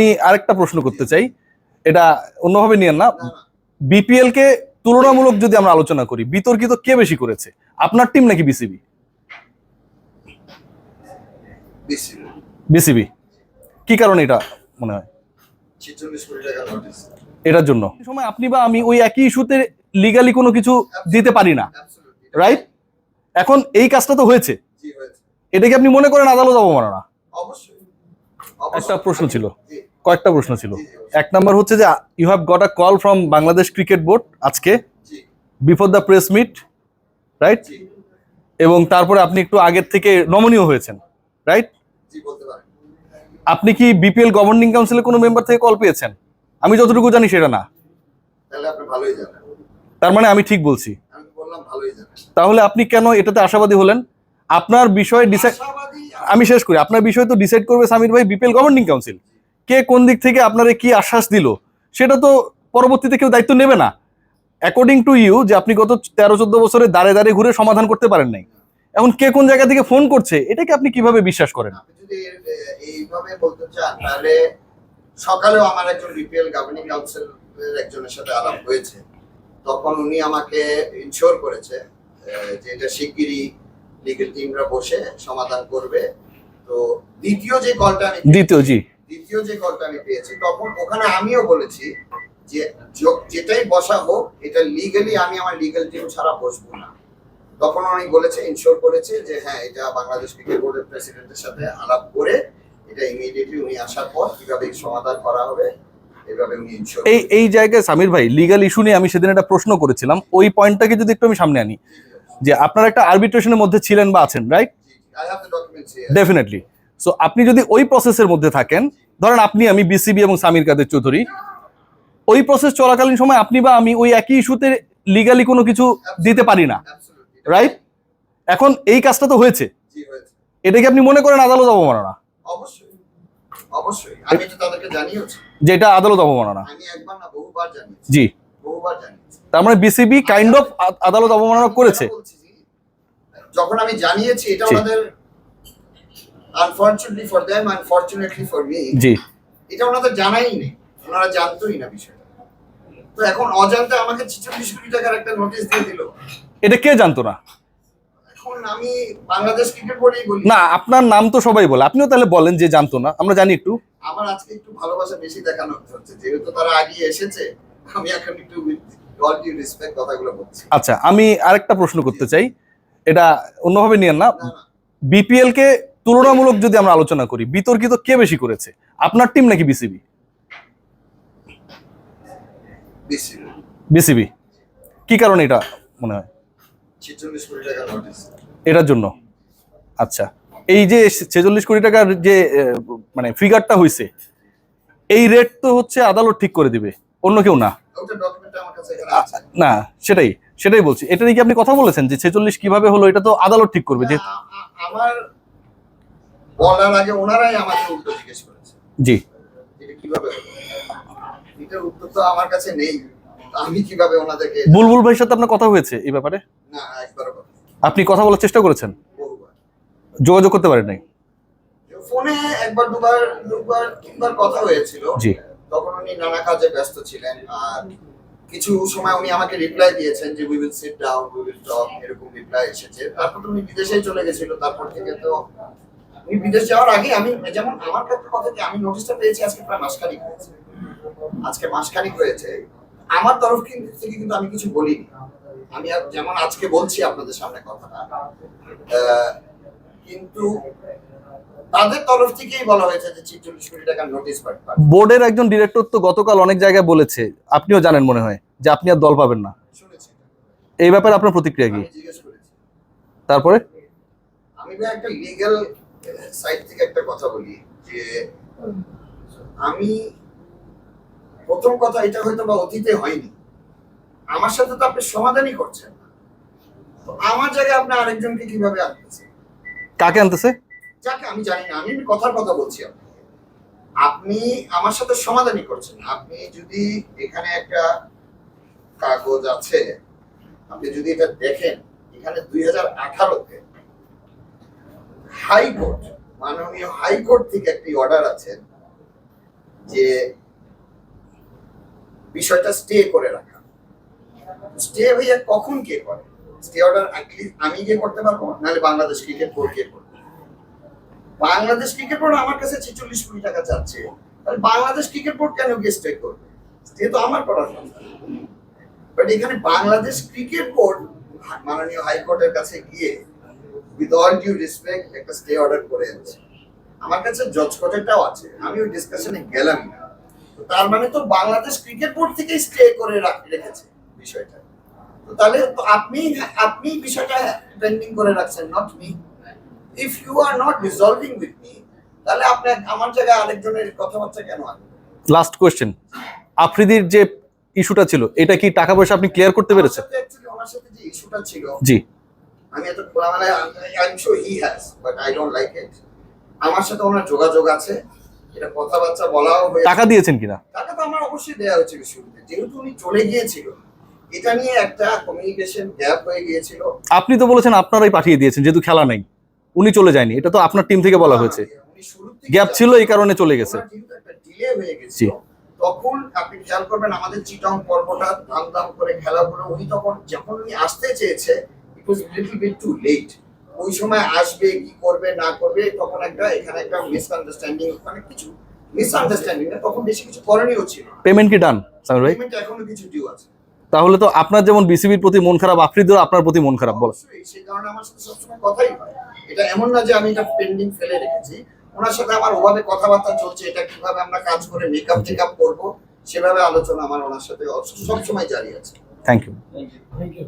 আমি আরেকটা প্রশ্ন করতে চাই। এটা অন্যভাবে নিয়েন না। বিপিএল কে তুলনামূলক যদি আমরা আলোচনা করি বিতর্কিত কে বেশি করেছে? আপনার টিম নাকি বিসিবি বিসিবি কি কারণে এটা মনে হয়? এটার জন্য। সময় আপনি বা আমি ওই একই ইস্যুতে লিগালি কোনো কিছু দিতে পারি না। রাইট এখন এই কাজটা তো হয়েছে। জি হয়েছে। এটা কি আপনি মনে করেন আদালত অবমাননা? একটা প্রশ্ন ছিল। কয়েকটা প্রশ্ন ছিল। এক নাম্বার হচ্ছে যে you have got a call from Bangladesh cricket board আজকে। Before the press meet right এবং তারপরে আপনি একটু আগের থেকে নমনীয় হয়েছেন রাইট আপনি কি বিপিএল গভর্নিং কাউন্সিলের কোনো মেম্বার থেকে কল পেয়েছেন? আমি যতটুকু জানি সেটা না। তার মানে আমি ঠিক বলছি। তাহলে আপনি কেন এটাতে আশাবাদী হলেন? আপনার বিষয়ে ডিসাইড আমি শেষ করি। আপনার বিষয় তো ডিসাইড করবে সামির ভাই বিপিএল গভর্নিং কাউন্সিল কে কোন দিক থেকে আপনারে কি আশ্বাস দিল সেটা তো পরবর্তীতে কেউ দায়িত্ব নেবে না। অ্যাকর্ডিং টু ইউ যে আপনি গত তেরো চোদ্দ বছরে দাঁড়ে দাঁড়িয়ে ঘুরে সমাধান করতে পারেন নাই এখন কে কোন জায়গা থেকে ফোন করছে এটাকে আপনি কীভাবে বিশ্বাস করেন? এইভাবে বলতে চান তাহলে সকালেও আমার একজন বিপিএল গভর্নিং কাউন্সিলের একজনের সাথে আলাপ হয়েছে। তখন উনি আমাকে ইনশোর করেছে যে এটা শিগগিরই লিগেল টিমরা বসে সমাধান করবে। তো দ্বিতীয় যে কলটা দ্বিতীয় জি। দ্বিতীয় যে কলটা আমি পেয়েছি তখন ওখানে আমিও বলেছি যে যেটাই বসা হোক এটা লিগালি আমি আমার লিগাল টিম ছাড়া বসবো না। তখন উনি বলেছে ইনশোর করেছে যে হ্যাঁ এটা বাংলাদেশ ক্রিকেট বোর্ডের প্রেসিডেন্টের সাথে আলাপ করে এটা ইমিডিয়েটলি উনি আসার পর কীভাবে সমাধান করা হবে এই এই জায়গায় সামির ভাই লিগাল ইস্যু নিয়ে আমি সেদিন একটা প্রশ্ন করেছিলাম। ওই পয়েন্টটাকে যদি একটু আমি সামনে আনি যে আপনারা একটা আরবিট্রেশনের মধ্যে ছিলেন বা আছেন রাইট ডেফিনেটলি সো আপনি যদি ওই প্রসেসের মধ্যে থাকেন ধরেন আপনি আমি বিসিবি এবং সামির কাদের চৌধুরী ওই প্রসেস চলাকালীন সময় আপনি বা আমি ওই একই ইস্যুতে লিগালি কোনো কিছু দিতে পারি না। রাইট এখন এই কাজটা তো হয়েছে। এটা কি আপনি মনে করেন আদালত অবমাননা? অবশ্যই। অবশ্যই। আমি তো তাদেরকে জানিয়েছি যে এটা আদালত অবমাননা। জি। তার মানে বিসিবি কাইন্ড অফ আদালত অবমাননা করেছে? যখন আমি জানিয়েছি এটা জি। Unfortunately for them unfortunately for me জি। এটা ওনাদের জানাই নেই ওনারা জানতোই না বিষয়টা। তো এখন অজান্তে আমাকে ছিচল্লিশ কোটি টাকার একটা নোটিশ দিয়ে দিল। এটা কে জানতো না? এখন আমি বাংলাদেশ ক্রিকেট বোর্ডেই বলি। না আপনার নাম তো সবাই বলে। আপনিও তাহলে বলেন যে জানতো না। আমরা জানি একটু। আমার আজকে একটু ভালোবাসা বেশি দেখানো হচ্ছে। যেহেতু তারা আগে এসেছে আমি এখন একটু অল ডিউ রেসপেক্ট কথাগুলো বলছি। আচ্ছা আমি আরেকটা প্রশ্ন করতে চাই। এটা অন্যভাবে নিয়েন না। না না। বিপিএল কে তুলনামূলক যদি আমরা আলোচনা করি বিতর্কিত কে বেশি করেছে? আপনার টিম নাকি বিসিবি বিসিবি কি কারণে এটা মনে হয়? এটার জন্য। আচ্ছা এই যে ছেচল্লিশ কোটি টাকার যে মানে ফিগারটা হয়েছে এই রেট তো হচ্ছে আদালত ঠিক করে দিবে অন্য কেউ না। ওটা ডকুমেন্ট আমার কাছে এখানে আ- আছে। না সেটাই সেটাই বলছি। এটা নিয়ে কি আপনি কথা বলেছেন যে ছেচল্লিশ কীভাবে হলো এটা তো আদালত ঠিক করবে যে আমার বলার আগে ওনারাই আমাকে উল্টো জিজ্ঞেস করেছে। জি। এটা কীভাবে হলো? এটার উত্তর তো আমার কাছে নেই। আমি কীভাবে ওনাদেরকে বুলবুল ভাইয়ের সাথে আপনার কথা হয়েছে এই ব্যাপারে? না একবারও কথা আপনি কথা বলার চেষ্টা করেছেন? যোগাযোগ করতে পারেন নাই? ফোনে একবার দুবার দুবার তিনবার কথা হয়েছিল। জি। তখন উনি নানা কাজে ব্যস্ত ছিলেন। আর কিছু সময় উনি আমাকে রিপ্লাই দিয়েছেন যে we will sit down we will talk এরকম রিপ্লাই এসেছে। তারপর উনি বিদেশেই চলে গেছিল। তারপর থেকে তো উনি বিদেশ যাওয়ার আগে আমি যেমন আমার একটা কথা কি আমি নোটিশটা পেয়েছি আজকে প্রায় মাসখানিক হয়েছে। আজকে মাসখানিক হয়েছে। আমার তরফ থেকে কিন্তু আমি কিছু বলিনি। আমি যেমন আজকে বলছি আপনাদের সামনে কথাটা কিন্তু তাদের তরফ থেকেই বলা হয়েছে যে ছিচল্লিশ কোটি টাকার নোটিশ বোর্ডের একজন ডিরেক্টর তো গতকাল অনেক জায়গায় বলেছে। আপনিও জানেন মনে হয় যে আপনি আর দল পাবেন না। শুনেছি। এই ব্যাপারে আপনার প্রতিক্রিয়া কি? তারপরে? আমি একটা লিগ্যাল সাইড থেকে একটা কথা বলি যে আমি প্রথম কথা এটা হয়তো বা অতীতে হয়নি। আমার সাথে তো আপনি সমাধানই করছেন তো আমার জায়গায় আপনি আরেকজনকে কীভাবে আনতেছেন? কাকে আনতেছে? যাকে আমি জানি না আমি কথার কথা বলছি আপনাকে। আপনি আমার সাথে সমাধানই করছেন আপনি যদি এখানে একটা কাগজ আছে আপনি যদি এটা দেখেন এখানে দুই হাজার আঠারোতে হাইকোর্ট, মাননীয় হাইকোর্ট থেকে একটি অর্ডার আছে যে বিষয়টা স্টে করে রাখা। স্টে ভাইয়া কখন কে করে? স্টে অর্ডার আমি গিয়ে করতে পারব, নাহলে বাংলাদেশ ক্রিকেট বোর্ড কে করবে। বাংলাদেশ ক্রিকেট বোর্ড আমার কাছে ছেচল্লিশ কোটি টাকা চাচ্ছে। তাহলে বাংলাদেশ ক্রিকেট বোর্ড কেন গিয়ে স্টে করবে? স্টে তো আমার করার কথা। বাট এখানে বাংলাদেশ ক্রিকেট বোর্ড মাননীয় হাইকোর্টের কাছে গিয়ে উইথ অল ডিউ রেসপেক্ট একটা স্টে অর্ডার করে আছে আমার কাছে জজ আছে। আমি ওই ডিসকাশনে গেলামই না। তো তার মানে তো বাংলাদেশ ক্রিকেট বোর্ড থেকেই স্টে করে রাখ- রেখেছে বিষয়টা। তো তাহলে তো আপনি আপনি বিষয়টা পেন্ডিং করে রাখছেন not me if you are not resolving with me তাহলে আপনি আমার জায়গায় আরেকজনের কথাবার্তা কেন আসবে? লাস্ট কোয়েশ্চেন আফ্রিদির যে ইস্যুটা ছিল এটা কি টাকা পয়সা আপনি ক্লিয়ার করতে পেরেছেন? ওনার সাথে যে ইস্যুটা ছিল জি। আমি এত মানে I sure he has but I don't like it আমার সাথে ওনার যোগাযোগ আছে এটা কথাবার্তা বলাও হয়েছে। টাকা দিয়েছেন কিনা? টাকা তো আমার অবশ্যই দেওয়া হয়েছিল শুরুতে যেহেতু উনি চলে গিয়েছিল এটা নিয়ে একটা কমিউনিকেশন গ্যাপ হয়ে গিয়েছিল। আপনি তো বলেছেন আপনারাই পাঠিয়ে দিয়েছেন যেহেতু খেলা নাই। উনি চলে যায়নি এটা তো আপনার টিম থেকে বলা হয়েছে। গ্যাপ ছিল এই কারণে চলে গেছে। ডিলে হয়ে গেছিল। তখন আপনি খেয়াল করবেন আমাদের চিটং পর্বটা দাম দাম করে খেলাগুলো উনি তখন যখন উনি আসতে চেয়েছে it was little bit too late ওই সময় আসবে কি করবে না করবে তখন একটা এখানে একটা মিসআন্ডারস্ট্যান্ডিং মানে কিছু মিসআন্ডারস্ট্যান্ডিং না তখন বেশি কিছু করণীয় ছিল। পেমেন্ট কি ডান সামির ভাই? পেমেন্ট এখনও কিছু ডিউ আছে। তাহলে তো আপনার যেমন বিসিবির প্রতি মন খারাপ আফ্রিদিরও আপনার প্রতি মন খারাপ বল। সেই কারণে আমার সাথে সবসময় কথাই হয়। এটা এমন না যে আমি এটা পেন্ডিং ফেলে রেখেছি। ওনার সাথে আমার ওভাবে কথাবার্তা চলছে এটা কীভাবে আমরা কাজ করে মেকআপ টেকআপ করব সেভাবে আলোচনা আমার ওনার সাথে সবসময় জারি আছে। Thank you thank you. Thank you.